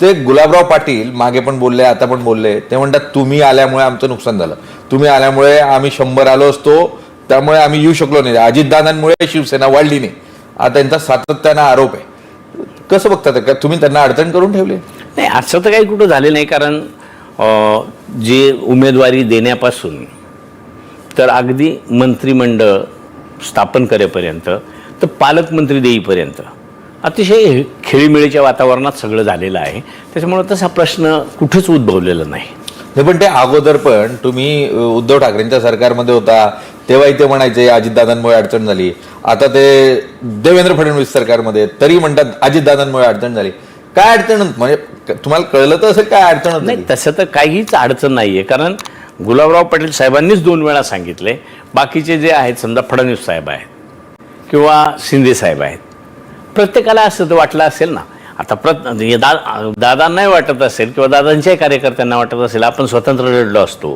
ते गुलाबराव पाटील मागे पण बोलले आता पण बोलले. ते म्हणतात तुम्ही आल्यामुळे आमचं नुकसान झालं. तुम्ही आल्यामुळे आम्ही शंभर आलो असतो. त्यामुळे आम्ही येऊ शकलो नाही. अजितदादांमुळे शिवसेना वाढली नाही. हा त्यांचा सातत्यानं आरोप आहे. कसं बघतात का तुम्ही त्यांना अडचण करून ठेवली? नाही असं तर काही कुठं झालं नाही. कारण जे उमेदवारी देण्यापासून तर अगदी मंत्रिमंडळ स्थापन करेपर्यंत तर पालकमंत्री देईपर्यंत अतिशय खेळीमेळीच्या वातावरणात सगळं झालेलं आहे. त्याच्यामुळं तसा प्रश्न कुठेच उद्भवलेला नाही. नाही पण ते अगोदर पण तुम्ही उद्धव ठाकरेंच्या सरकारमध्ये होता. तेव्हाही ते म्हणायचे अजितदादांमुळे अडचण झाली. आता ते देवेंद्र फडणवीस सरकारमध्ये तरी म्हणतात अजितदादांमुळे अडचण झाली. काय अडचण म्हणजे तुम्हाला कळलं तर असेल काय अडचण होती नाही तसं तर काहीच अडचण नाही आहे कारण गुलाबराव पाटील साहेबांनीच दोन वेळा सांगितले बाकीचे जे आहेत समजा फडणवीस साहेब आहेत किंवा शिंदे साहेब आहेत प्रत्येकाला असं वाटलं असेल ना. आता प्रत हे दा दादांनाही वाटत असेल किंवा दादांच्याही कार्यकर्त्यांना वाटत असेल आपण स्वतंत्र लढलो असतो.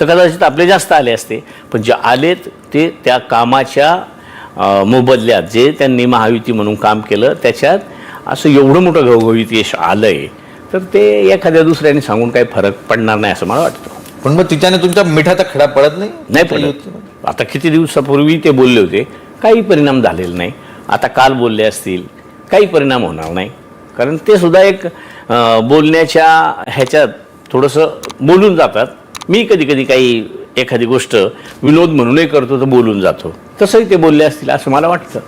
तर कदाचित आपले जास्त आले असते. पण जे आलेत ते त्या कामाच्या मोबदल्यात जे त्यांनी महायुती म्हणून काम केलं त्याच्यात असं एवढं मोठं घवघवीत यश आलं आहे तर ते एखाद्या दुसऱ्याने सांगून काही फरक पडणार नाही असं मला वाटतं. पण मग तिच्याने तुमच्या मिठाचा खडा पडत नाही? नाही पडत. आता किती दिवसापूर्वी ते बोलले होते. काही परिणाम झालेला नाही. आता काल बोलले असतील काही परिणाम होणार नाही. कारण ते सुद्धा एक बोलण्याच्या ह्याच्यात थोडंसं बोलून जातात. मी कधी कधी काही एखादी गोष्ट विनोद म्हणूनही करतो तर बोलून जातो. तसंही ते बोलले असतील असं मला वाटतं.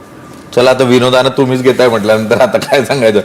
चला आता विनोदानं तुम्हीच घेताय म्हटल्यानंतर आता काय सांगायचं?